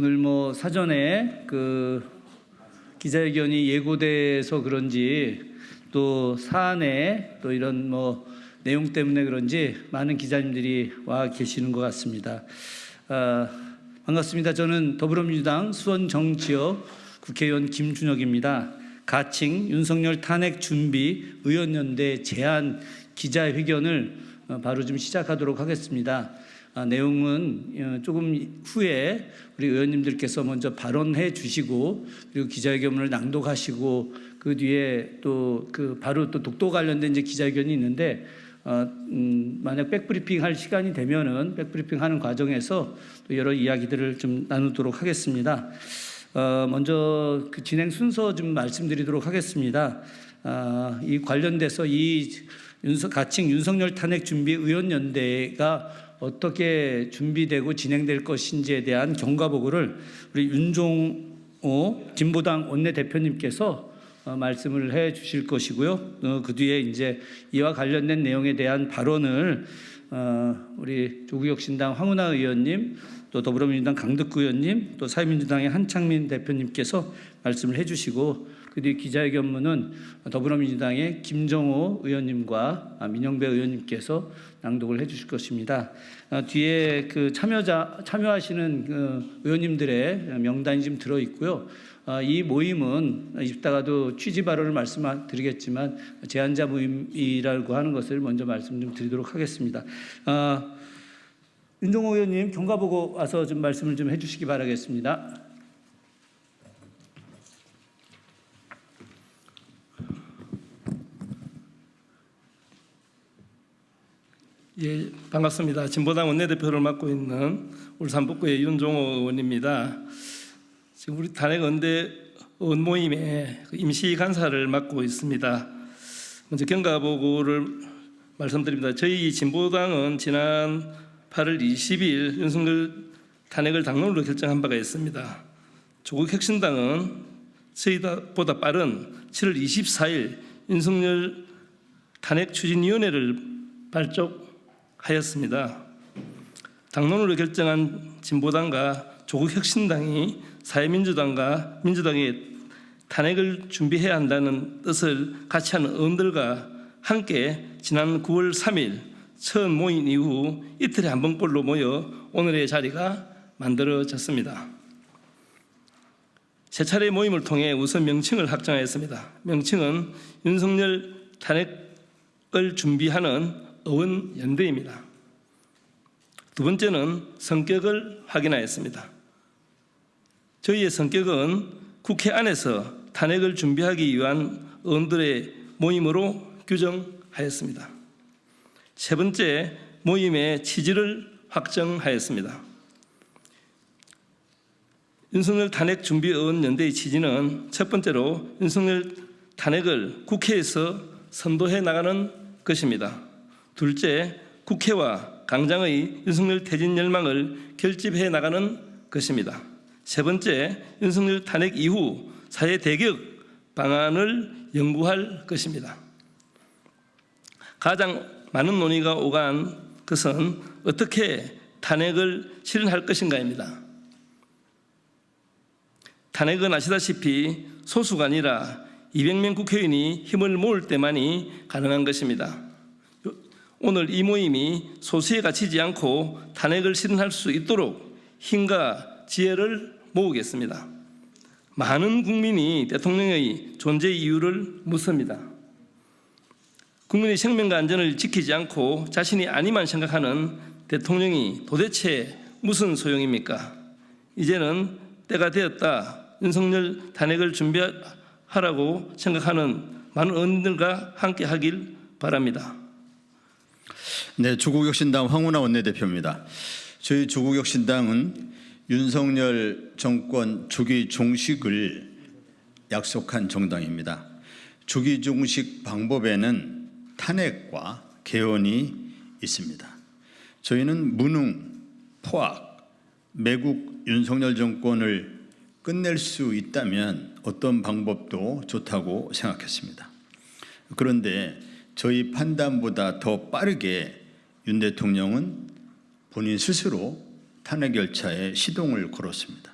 오늘 뭐 사전에 그 기자회견이 예고돼서 그런지 또 사안에 또 이런 뭐 내용 때문에 그런지 많은 기자님들이 와 계시는 것 같습니다. 아, 반갑습니다. 저는 더불어민주당 수원 정지역 국회의원 김준혁입니다. 가칭 윤석열 탄핵 준비 의원연대 제안 기자회견을 어, 바로 좀 시작하도록 하겠습니다. 아, 내용은 어, 조금 후에 우리 의원님들께서 먼저 발언해 주시고 그리고 기자회견을 낭독하시고 그 뒤에 또 그 바로 또 독도 관련된 이제 기자회견이 있는데 어, 음, 만약 백브리핑 할 시간이 되면은 백브리핑 하는 과정에서 또 여러 이야기들을 좀 나누도록 하겠습니다. 어, 먼저 그 진행 순서 좀 말씀드리도록 하겠습니다. 아, 이 관련돼서 이 윤석, 가칭 윤석열 탄핵 준비 의원연대가 어떻게 준비되고 진행될 것인지에 대한 경과보고를 우리 윤종호 진보당 원내대표님께서 어, 말씀을 해 주실 것이고요. 어, 그 뒤에 이제 이와 관련된 내용에 대한 발언을 어, 우리 조국혁신당 황운하 의원님, 또 더불어민주당 강덕구 의원님, 또 사회민주당의 한창민 대표님께서 말씀을 해 주시고 그 뒤에 기자회견문은 더불어민주당의 김정호 의원님과 아, 민영배 의원님께서 낭독을 해주실 것입니다. 아, 뒤에 그 참여자 참여하시는 그 의원님들의 명단이 지금 들어 있고요. 아, 이 모임은 이따가도 취지 발언을 말씀드리겠지만 제안자 모임이라고 하는 것을 먼저 말씀 좀 드리도록 하겠습니다. 아, 윤종호 의원님 경과 보고 와서 좀 말씀을 좀 해주시기 바라겠습니다. 예, 반갑습니다. 진보당 원내대표를 맡고 있는 울산 북구의 윤종호 의원입니다. 지금 우리 탄핵 언대 의원 모임의 그 임시 간사를 맡고 있습니다. 먼저 경과 보고를 말씀드립니다. 저희 진보당은 지난 8월 20일 윤석열 탄핵을 당론으로 결정한 바가 있습니다. 조국 혁신당은 저희보다 빠른 7월 24일 윤석열 탄핵 추진위원회를 발족 하였습니다. 당론으로 결정한 진보당과 조국혁신당이 사회민주당과 민주당의 탄핵을 준비해야 한다는 뜻을 같이 하는 의원들과 함께 지난 9월 3일 처음 모인 이후 이틀에 한 번꼴로 모여 오늘의 자리가 만들어졌습니다. 세 차례 모임을 통해 우선 명칭을 확정하였습니다. 명칭은 윤석열 탄핵을 준비하는 의원 연대입니다. 두 번째는 성격을 확인하였습니다. 저희의 성격은 국회 안에서 탄핵을 준비하기 위한 의원들의 모임으로 규정하였습니다. 세 번째, 모임의 취지를 확정하였습니다. 윤석열 탄핵 준비 의원 연대의 취지는 첫 번째로 윤석열 탄핵을 국회에서 선도해 나가는 것입니다. 둘째, 국회와 강장의 윤석열 퇴진 열망을 결집해 나가는 것입니다. 세 번째, 윤석열 탄핵 이후 사회 대격 방안을 연구할 것입니다. 가장 많은 논의가 오간 것은 어떻게 탄핵을 실현할 것인가입니다. 탄핵은 아시다시피 소수가 아니라 200명 국회의원이 힘을 모을 때만이 가능한 것입니다. 오늘 이 모임이 소수에 갇히지 않고 탄핵을 실현할 수 있도록 힘과 지혜를 모으겠습니다. 많은 국민이 대통령의 존재 이유를 묻습니다. 국민의 생명과 안전을 지키지 않고 자신이 아니만 생각하는 대통령이 도대체 무슨 소용입니까? 이제는 때가 되었다. 윤석열 탄핵을 준비하라고 생각하는 많은 의원들과 함께 하길 바랍니다. 네, 조국혁신당 황운하 원내대표입니다. 저희 조국혁신당은 윤석열 정권 조기 종식을 약속한 정당입니다. 조기 종식 방법에는 탄핵과 개헌이 있습니다. 저희는 무능, 포악, 매국 윤석열 정권을 끝낼 수 있다면 어떤 방법도 좋다고 생각했습니다. 그런데 저희 판단보다 더 빠르게 윤 대통령은 본인 스스로 탄핵 열차에 시동을 걸었습니다.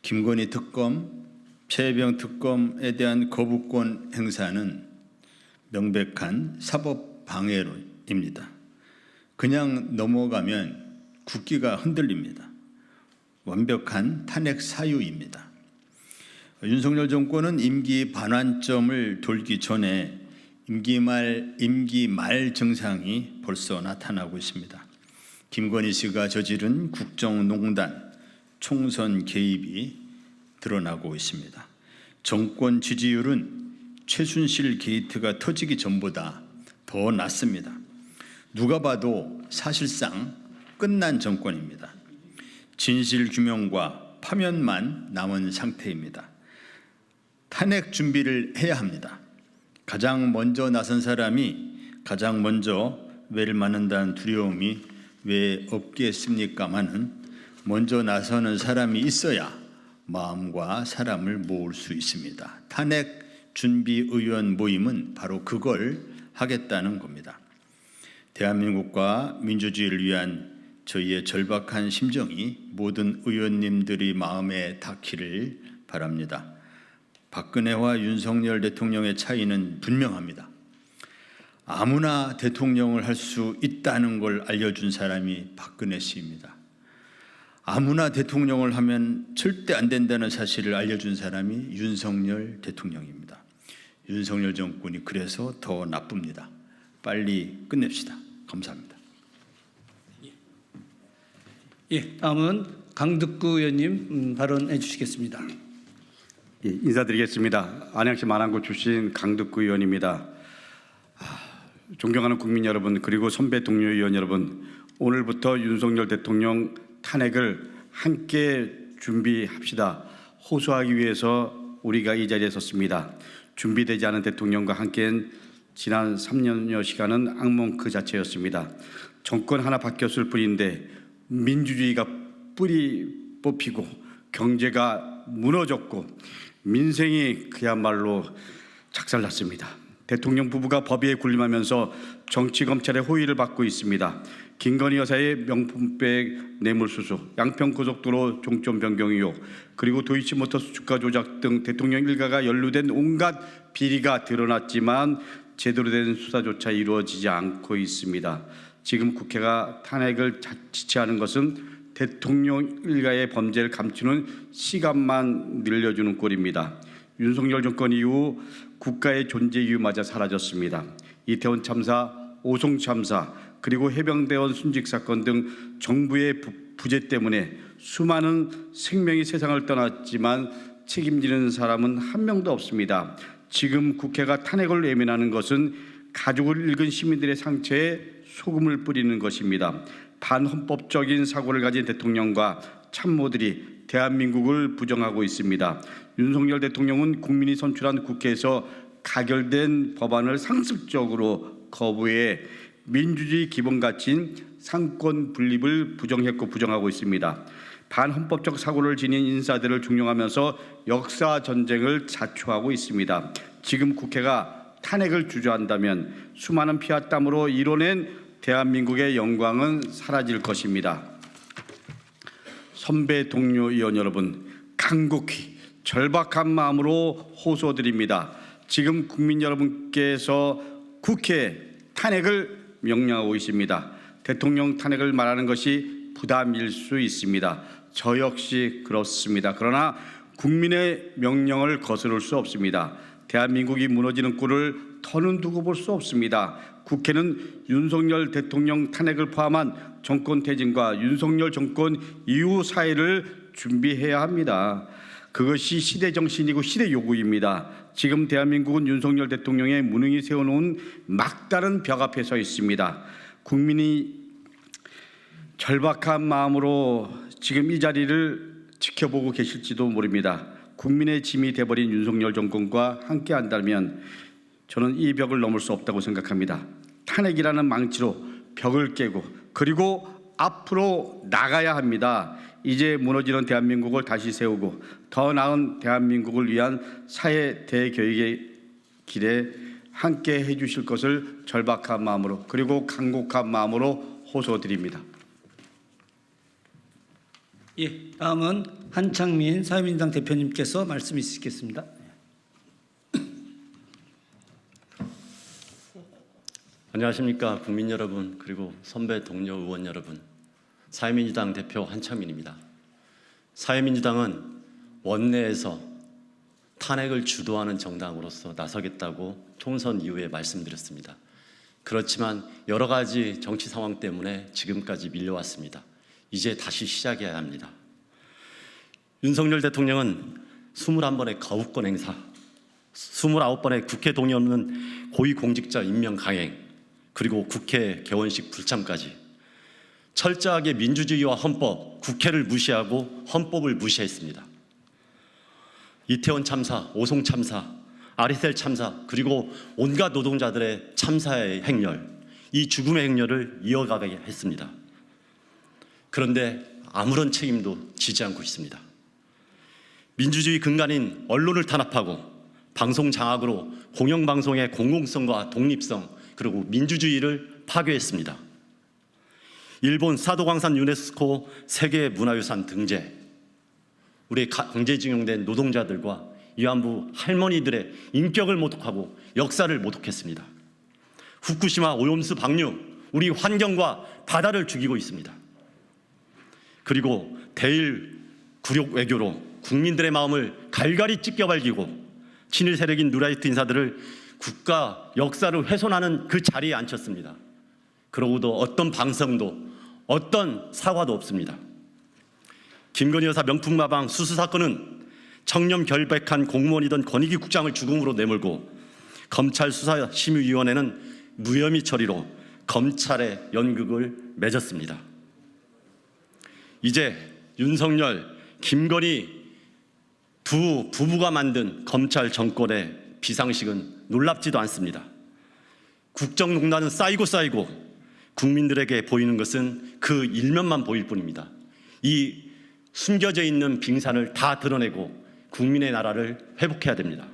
김건희 특검, 최혜병 특검에 대한 거부권 행사는 명백한 사법 방해로입니다. 그냥 넘어가면 국기가 흔들립니다. 완벽한 탄핵 사유입니다. 윤석열 정권은 임기 반환점을 돌기 전에 임기 말 임기 말 증상이 벌써 나타나고 있습니다. 김건희 씨가 저지른 국정농단 총선 개입이 드러나고 있습니다. 정권 지지율은 최순실 게이트가 터지기 전보다 더 낮습니다. 누가 봐도 사실상 끝난 정권입니다. 진실 규명과 파면만 남은 상태입니다. 탄핵 준비를 해야 합니다. 가장 먼저 나선 사람이 가장 먼저 왜를 맞는다는 두려움이 왜 없겠습니까마는 먼저 나서는 사람이 있어야 마음과 사람을 모을 수 있습니다. 탄핵 준비 의원 모임은 바로 그걸 하겠다는 겁니다. 대한민국과 민주주의를 위한 저희의 절박한 심정이 모든 의원님들의 마음에 닿기를 바랍니다. 박근혜와 윤석열 대통령의 차이는 분명합니다. 아무나 대통령을 할 수 있다는 걸 알려준 사람이 박근혜 씨입니다. 아무나 대통령을 하면 절대 안 된다는 사실을 알려준 사람이 윤석열 대통령입니다. 윤석열 정권이 그래서 더 나쁩니다. 빨리 끝냅시다. 감사합니다. 예, 다음은 강득구 의원님 음, 발언해 주시겠습니다. 예, 인사드리겠습니다. 안양시 만안구 출신 강덕구 의원입니다. 아, 존경하는 국민 여러분 그리고 선배 동료 의원 여러분 오늘부터 윤석열 대통령 탄핵을 함께 준비합시다. 호소하기 위해서 우리가 이 자리에 섰습니다. 준비되지 않은 대통령과 함께한 지난 3년여 시간은 악몽 그 자체였습니다. 정권 하나 바뀌었을 뿐인데 민주주의가 뿌리 뽑히고 경제가 무너졌고 민생이 그야말로 작살났습니다. 대통령 부부가 법위에 군림하면서 정치 검찰의 호의를 받고 있습니다. 김건희 여사의 명품백 뇌물수수, 양평고속도로 종점 변경 의혹, 그리고 도이치모터스 주가 조작 등 대통령 일가가 연루된 온갖 비리가 드러났지만 제대로 된 수사조차 이루어지지 않고 있습니다. 지금 국회가 탄핵을 자- 지체하는 것은 대통령 일가의 범죄를 감추는 시간만 늘려주는 꼴입니다. 윤석열 정권 이후 국가의 존재 이유마저 사라졌습니다. 이태원 참사, 오송 참사, 그리고 해병대원 순직 사건 등 정부의 부- 부재 때문에 수많은 생명이 세상을 떠났지만 책임지는 사람은 한 명도 없습니다. 지금 국회가 탄핵을 외면하는 것은 가족을 잃은 시민들의 상처에 소금을 뿌리는 것입니다. 반헌법적인 사고를 가진 대통령과 참모들이 대한민국을 부정하고 있습니다. 윤석열 대통령은 국민이 선출한 국회에서 가결된 법안을 상습적으로 거부해 민주주의 기본 가치인 상권 분립을 부정했고 부정하고 있습니다. 반헌법적 사고를 지닌 인사들을 중용하면서 역사 전쟁을 자초하고 있습니다. 지금 국회가 탄핵을 주저한다면 수많은 피와 땀으로 이뤄낸 대한민국의 영광은 사라질 것입니다. 선배 동료 의원 여러분, 간곡히 절박한 마음으로 호소드립니다. 지금 국민 여러분께서 국회 탄핵을 명령하고 있습니다. 대통령 탄핵을 말하는 것이 부담일 수 있습니다. 저 역시 그렇습니다. 그러나 국민의 명령을 거스를 수 없습니다. 대한민국이 무너지는 꼴을 더는 두고 볼 수 없습니다. 국회는 윤석열 대통령 탄핵을 포함한 정권 퇴진과 윤석열 정권 이후 사회를 준비해야 합니다. 그것이 시대 정신이고 시대 요구입니다. 지금 대한민국은 윤석열 대통령의 무능이 세워놓은 막다른 벽 앞에 서 있습니다. 국민이 절박한 마음으로 지금 이 자리를 지켜보고 계실지도 모릅니다. 국민의 짐이 돼버린 윤석열 정권과 함께한다면 저는 이 벽을 넘을 수 없다고 생각합니다. 탄핵이라는 망치로 벽을 깨고 그리고 앞으로 나가야 합니다. 이제 무너지는 대한민국을 다시 세우고 더 나은 대한민국을 위한 사회 대교육의 길에 함께 해 주실 것을 절박한 마음으로 그리고 간곡한 마음으로 호소드립니다. 예, 다음은 한창민 사회민주당 대표님께서 말씀 있으시겠습니다. 안녕하십니까 국민 여러분 그리고 선배 동료 의원 여러분 사회민주당 대표 한창민입니다. 사회민주당은 원내에서 탄핵을 주도하는 정당으로서 나서겠다고 총선 이후에 말씀드렸습니다. 그렇지만 여러 가지 정치 상황 때문에 지금까지 밀려왔습니다. 이제 다시 시작해야 합니다. 윤석열 대통령은 21번의 거부권 행사, 29번의 국회 동의 없는 고위공직자 임명 강행, 그리고 국회 개원식 불참까지 철저하게 민주주의와 헌법, 국회를 무시하고 헌법을 무시했습니다. 이태원 참사, 오송 참사, 아리셀 참사, 그리고 온갖 노동자들의 참사의 행렬, 이 죽음의 행렬을 이어가게 했습니다. 그런데 아무런 책임도 지지 않고 있습니다. 민주주의 근간인 언론을 탄압하고 방송 장악으로 공영방송의 공공성과 독립성 그리고 민주주의를 파괴했습니다. 일본 사도광산 유네스코 세계 문화유산 등재, 우리 강제징용된 노동자들과 위안부 할머니들의 인격을 모독하고 역사를 모독했습니다. 후쿠시마 오염수 방류, 우리 환경과 바다를 죽이고 있습니다. 그리고 대일 굴욕 외교로 국민들의 마음을 갈갈이 찢겨발기고 친일 세력인 누라이트 인사들을 국가 역사를 훼손하는 그 자리에 앉혔습니다. 그러고도 어떤 방송도 어떤 사과도 없습니다. 김건희 여사 명품 마방 수수 사건은 청렴 결백한 공무원이던 권익위 국장을 죽음으로 내몰고 검찰 수사 심의위원회는 무혐의 처리로 검찰의 연극을 맺었습니다. 이제 윤석열, 김건희 두 부부가 만든 검찰 정권의 비상식은 놀랍지도 않습니다. 국정농단은 쌓이고 쌓이고 국민들에게 보이는 것은 그 일면만 보일 뿐입니다. 이 숨겨져 있는 빙산을 다 드러내고 국민의 나라를 회복해야 됩니다.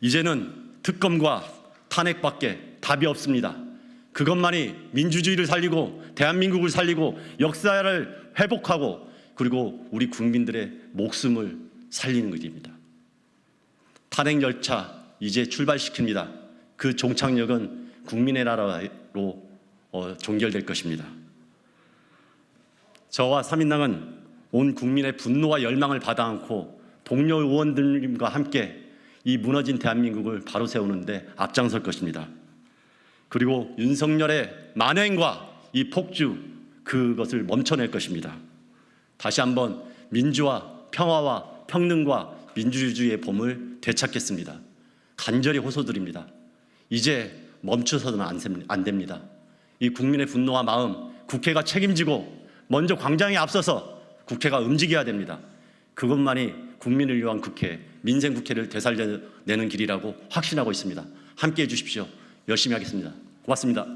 이제는 특검과 탄핵밖에 답이 없습니다. 그것만이 민주주의를 살리고 대한민국을 살리고 역사를 회복하고 그리고 우리 국민들의 목숨을 살리는 것입니다. 탄핵 열차 이제 출발시킵니다. 그 종착역은 국민의 나라로 어, 종결될 것입니다. 저와 사민당은 온 국민의 분노와 열망을 받아 안고 동료 의원들과 함께 이 무너진 대한민국을 바로 세우는데 앞장설 것입니다. 그리고 윤석열의 만행과 이 폭주 그것을 멈춰낼 것입니다. 다시 한번 민주화, 평화와 평등과 민주주의의 봄을 되찾겠습니다. 간절히 호소드립니다. 이제 멈춰서는 안 됩니다. 이 국민의 분노와 마음, 국회가 책임지고 먼저 광장에 앞서서 국회가 움직여야 됩니다. 그것만이 국민을 위한 국회, 민생 국회를 되살려내는 길이라고 확신하고 있습니다. 함께 해주십시오. 열심히 하겠습니다. 고맙습니다.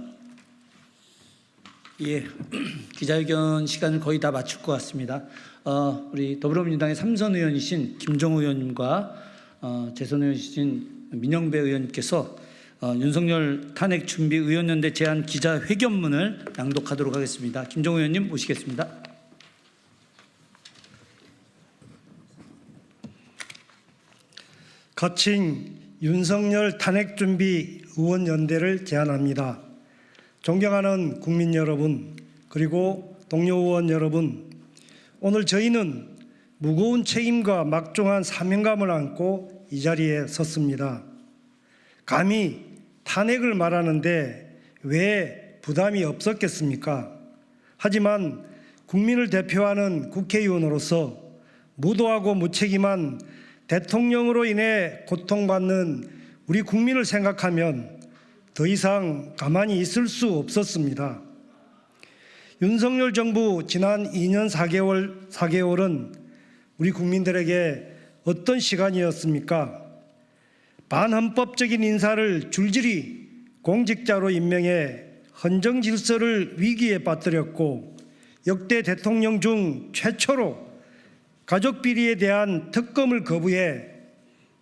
예, 기자회견 시간을 거의 다 마칠 것 같습니다. 어, 우리 더불어민주당의 삼선 의원이신 김종우 의원님과 어, 재선 의원이신 민영배 의원님께서 어, 윤석열 탄핵 준비 의원연대 제안 기자 회견문을 낭독하도록 하겠습니다. 김종우 의원님 모시겠습니다. 거친 윤석열 탄핵 준비 의원 연대를 제안합니다. 존경하는 국민 여러분, 그리고 동료 의원 여러분, 오늘 저희는 무거운 책임과 막중한 사명감을 안고 이 자리에 섰습니다. 감히 탄핵을 말하는데 왜 부담이 없었겠습니까? 하지만 국민을 대표하는 국회의원으로서 무도하고 무책임한 대통령으로 인해 고통받는 우리 국민을 생각하면 더 이상 가만히 있을 수 없었습니다. 윤석열 정부 지난 2년 4개월, 4개월은 우리 국민들에게 어떤 시간이었습니까? 반헌법적인 인사를 줄줄이 공직자로 임명해 헌정 질서를 위기에 빠뜨렸고 역대 대통령 중 최초로 가족 비리에 대한 특검을 거부해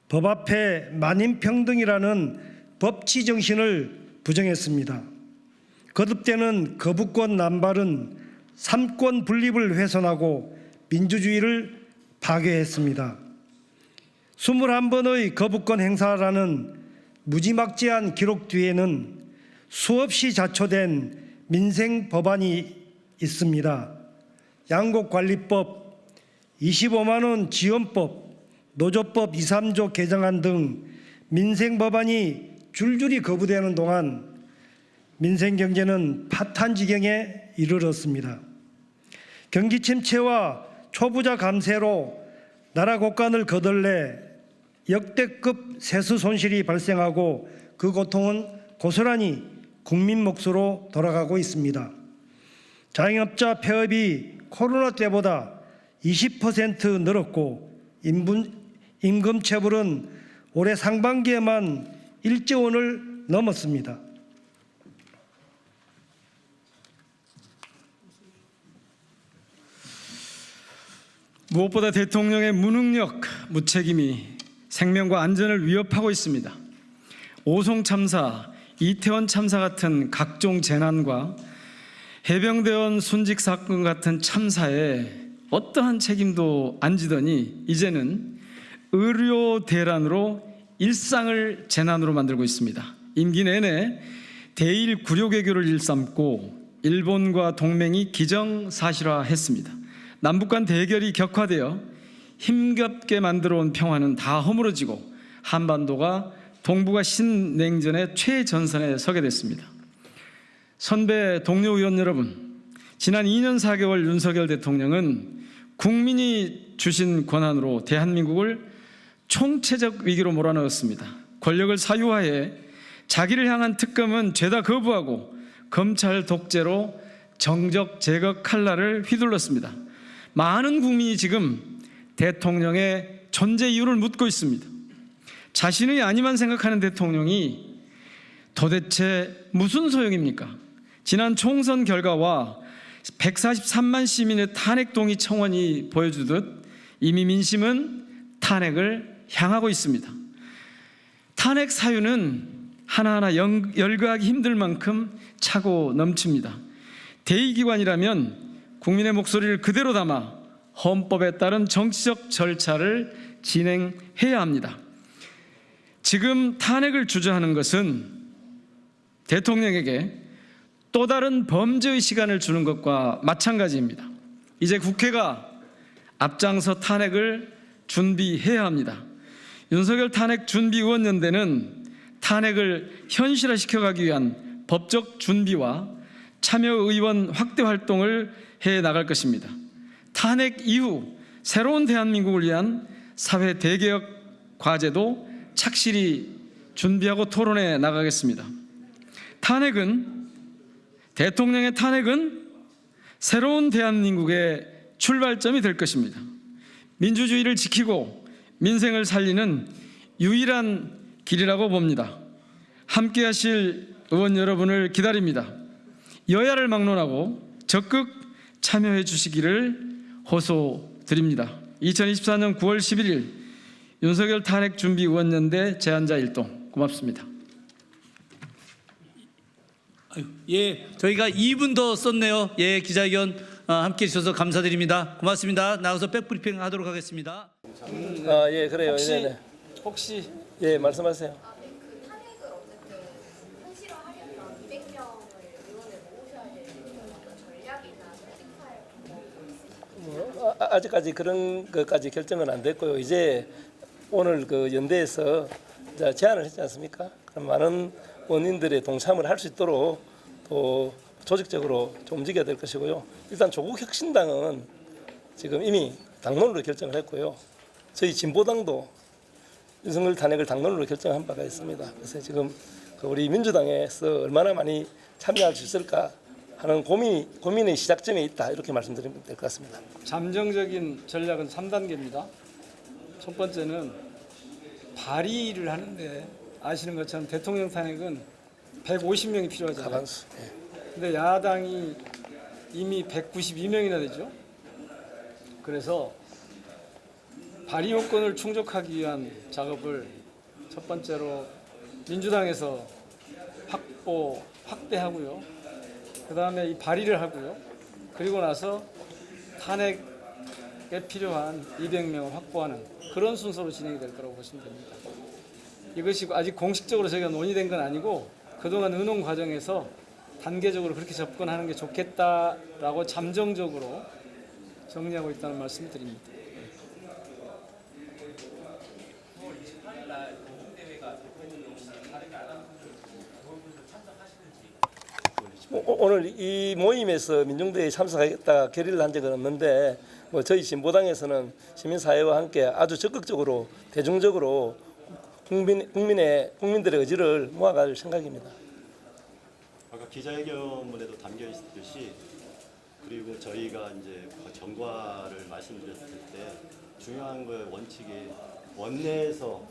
법 앞에 만인 평등이라는 법치 정신을 부정했습니다. 거듭되는 거부권 남발은 삼권 분립을 훼손하고 민주주의를 파괴했습니다. 21번의 거부권 행사라는 무지막지한 기록 뒤에는 수없이 자초된 민생 법안이 있습니다. 양곡관리법, 25만 원 지원법, 노조법 2, 3조 개정안 등 민생 법안이 줄줄이 거부되는 동안 민생 경제는 파탄 지경에 이르렀습니다. 경기 침체와 초부자 감세로 나라 곳간을 거덜내 역대급 세수 손실이 발생하고 그 고통은 고스란히 국민 몫으로 돌아가고 있습니다. 자영업자 폐업이 코로나 때보다 20% 늘었고 임분, 임금 체불은 올해 상반기에만 1조 원을 넘었습니다. 무엇보다 대통령의 무능력, 무책임이 생명과 안전을 위협하고 있습니다. 오송 참사, 이태원 참사 같은 각종 재난과 해병대원 순직 사건 같은 참사에 어떠한 책임도 안 지더니 이제는 의료 대란으로 일상을 재난으로 만들고 있습니다. 임기 내내 대일 구려개교를 일삼고 일본과 동맹이 기정사실화했습니다. 남북 간 대결이 격화되어 힘겹게 만들어 온 평화는 다 허물어지고 한반도가 동북아 신냉전의 최전선에 서게 됐습니다. 선배 동료 의원 여러분, 지난 2년 4개월 윤석열 대통령은 국민이 주신 권한으로 대한민국을 총체적 위기로 몰아넣었습니다. 권력을 사유화해 자기를 향한 특검은 죄다 거부하고 검찰 독재로 정적 제거 칼날을 휘둘렀습니다. 많은 국민이 지금 대통령의 존재 이유를 묻고 있습니다. 자신의 아니만 생각하는 대통령이 도대체 무슨 소용입니까? 지난 총선 결과와 143만 시민의 탄핵 동의 청원이 보여주듯 이미 민심은 탄핵을 향하고 있습니다. 탄핵 사유는 하나하나 연- 열거하기 힘들 만큼 차고 넘칩니다. 대의기관이라면 국민의 목소리를 그대로 담아 헌법에 따른 정치적 절차를 진행해야 합니다. 지금 탄핵을 주저하는 것은 대통령에게 또 다른 범죄의 시간을 주는 것과 마찬가지입니다. 이제 국회가 앞장서 탄핵을 준비해야 합니다. 윤석열 탄핵 준비의원연대는 탄핵을 현실화시켜가기 위한 법적 준비와 참여 의원 확대 활동을 해 나갈 것입니다. 탄핵 이후 새로운 대한민국을 위한 사회 대개혁 과제도 착실히 준비하고 토론해 나가겠습니다. 탄핵은 대통령의 탄핵은 새로운 대한민국의 출발점이 될 것입니다. 민주주의를 지키고 민생을 살리는 유일한 길이라고 봅니다. 함께 하실 의원 여러분을 기다립니다. 여야를 막론하고 적극 참여해 주시기를 호소드립니다. 2024년 9월 11일 윤석열 탄핵 준비 의원연대 제안자 일동 고맙습니다. 예, 저희가 2분 더 썼네요. 예, 기자회견 어, 함께 해주셔서 감사드립니다. 고맙습니다. 나가서 백브리핑 하도록 하겠습니다. 아, 예, 그래요. 혹시- 네, 네. 혹시 예, 말씀하세요. 그 탄핵을 어쨌든 현실화하려면 200명을 의원을 모으셔야 되는 어떤 전략이나 정책할 방법이 있으실까요? 아, 아직까지 그런 것까지 결정은 안 됐고요. 이제 오늘 그 연대에서 제안을 했지 않습니까? 그럼 많은 원인들의 동참을 할 수 있도록 또 조직적으로 좀 움직여야 될 것이고요. 일단 조국 혁신당은 지금 이미 당론으로 결정을 했고요. 저희 진보당도 윤석열 탄핵을 당론으로 결정한 바가 있습니다. 그래서 지금 그 우리 민주당에서 얼마나 많이 참여할 수 있을까 하는 고민이 고민의 시작점에 있다 이렇게 말씀드리면 될 것 같습니다. 잠정적인 전략은 3단계입니다. 첫 번째는 발의를 하는데 아시는 것처럼 대통령 탄핵은 150명이 필요하잖아요. 가반수. 예. 근데 야당이 이미 192명이나 되죠. 그래서 발의 요건을 충족하기 위한 작업을 첫 번째로 민주당에서 확보 확대하고요. 그 다음에 이 발의를 하고요. 그리고 나서 탄핵 필요한 200명을 확보하는 그런 순서로 진행이 될 거라고 보시면 됩니다. 이것이 아직 공식적으로 저희가 논의된 건 아니고 그동안 의논 과정에서 단계적으로 그렇게 접근하는 게 좋겠다라고 잠정적으로 정리하고 있다는 말씀을 드립니다. 오- 오늘 이 모임에서 민중대회에 참석하겠다 결의를 한 적은 없는데 뭐 저희 진보당에서는 시민사회와 함께 아주 적극적으로 대중적으로 국민, 국민의 국민들의 의지를 모아갈 생각입니다. 아까 기자회견문에도 담겨 있듯이 그리고 저희가 이제 전과를 말씀드렸을 때 중요한 거의 원칙이 원내에서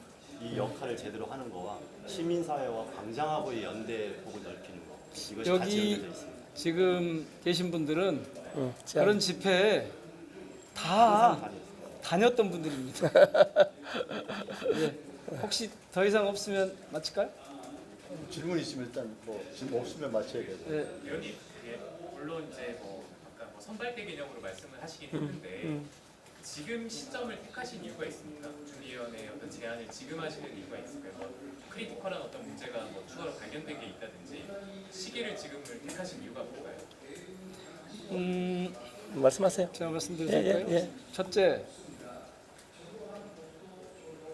이 역할을 제대로 하는 거와 시민사회와 광장하고의 연대 폭을 넓히는 거 이것이 같이 여기 있습니다. 지금 계신 분들은 응, 자, 그런 집회에 다 다녔던 분들입니다. 예. 혹시 더 이상 없으면 마칠까요? 질문 있으면 일단 뭐 질문 없으면 마쳐야 돼요. 예. 의원님, 예, 물론 이제 뭐 아까 뭐 선발대 개념으로 말씀을 하시긴 했는데 지금 시점을 택하신 이유가 있습니까? 준비위원회의 어떤 제안을 지금 하시는 이유가 있을까요? 뭐 크리티컬한 어떤 문제가 뭐 추가로 발견된 게 있다든지 시기를 지금을 택하신 이유가 뭘까요? 음, 말씀하세요. 제가 말씀드려도 예, 예? 예. 첫째,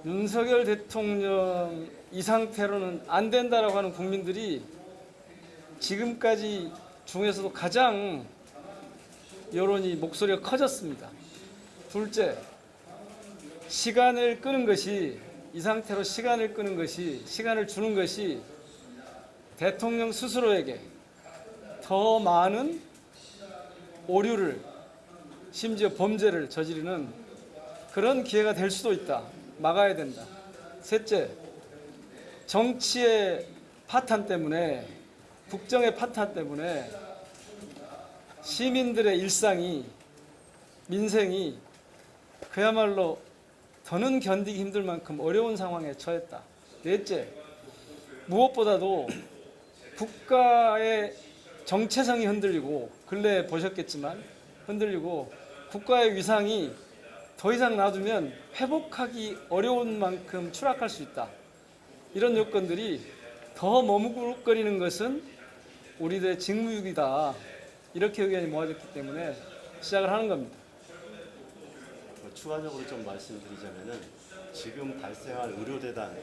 윤석열 대통령 이 상태로는 안 된다라고 하는 국민들이 지금까지 중에서도 가장 여론이 목소리가 커졌습니다. 둘째, 시간을 끄는 것이 이 상태로 시간을 끄는 것이 시간을 주는 것이 대통령 스스로에게 더 많은 오류를 심지어 범죄를 저지르는 그런 기회가 될 수도 있다. 막아야 된다. 셋째, 정치의 파탄 때문에 국정의 파탄 때문에 시민들의 일상이 민생이 그야말로 더는 견디기 힘들 만큼 어려운 상황에 처했다. 넷째, 무엇보다도 국가의 정체성이 흔들리고 근래 보셨겠지만 흔들리고 국가의 위상이 더 이상 놔두면 회복하기 어려운 만큼 추락할 수 있다. 이런 요건들이 더 머뭇거리는 것은 우리들의 직무유기다. 이렇게 의견이 모아졌기 때문에 시작을 하는 겁니다. 뭐 추가적으로 좀 말씀드리자면은 지금 발생한 의료대단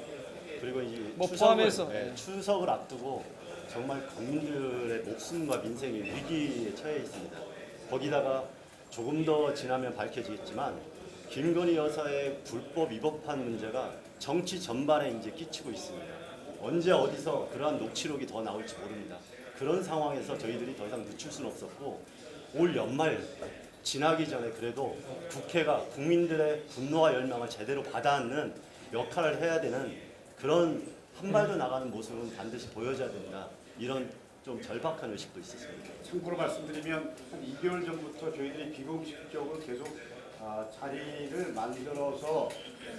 그리고 이제 뭐 추석을, 포함해서. 예, 추석을 앞두고 정말 국민들의 목숨과 민생이 위기에 처해 있습니다. 거기다가 조금 더 지나면 밝혀지겠지만 김건희 여사의 불법 위법한 문제가 정치 전반에 이제 끼치고 있습니다. 언제 어디서 그러한 녹취록이 더 나올지 모릅니다. 그런 상황에서 저희들이 더 이상 늦출 수는 없었고 올 연말 지나기 전에 그래도 국회가 국민들의 분노와 열망을 제대로 받아안는 역할을 해야 되는 그런 한 발도 나가는 모습은 반드시 보여줘야 된다. 이런 좀 절박한 의식도 있었습니다. 참고로 말씀드리면 한 2개월 전부터 저희들이 비공식적으로 계속 아, 자리를 만들어서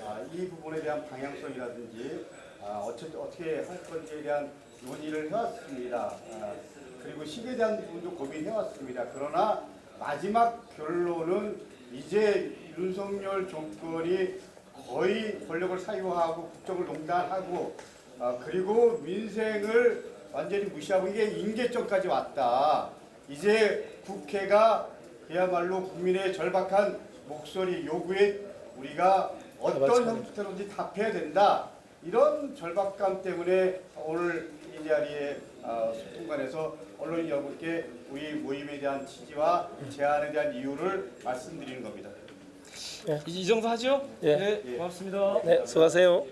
아, 이 부분에 대한 방향성이라든지 아, 어째, 어떻게 할 건지에 대한 논의를 해왔습니다. 아, 그리고 시기에 대한 부분도 고민해왔습니다. 그러나 마지막 결론은 이제 윤석열 정권이 거의 권력을 사유하고 국정을 농단하고 아, 그리고 민생을 완전히 무시하고 이게 임계점까지 왔다. 이제 국회가 그야말로 국민의 절박한 목소리 요구에 우리가 어떤 형태로든지 답해야 된다. 이런 절박감 때문에 오늘 이 자리에 어, 소통관에서 언론인 여러분께 우리 모임에 대한 취지와 제안에 대한 이유를 말씀드리는 겁니다. 이 정도 하죠? 예. 네, 고맙습니다. 네, 수고하세요.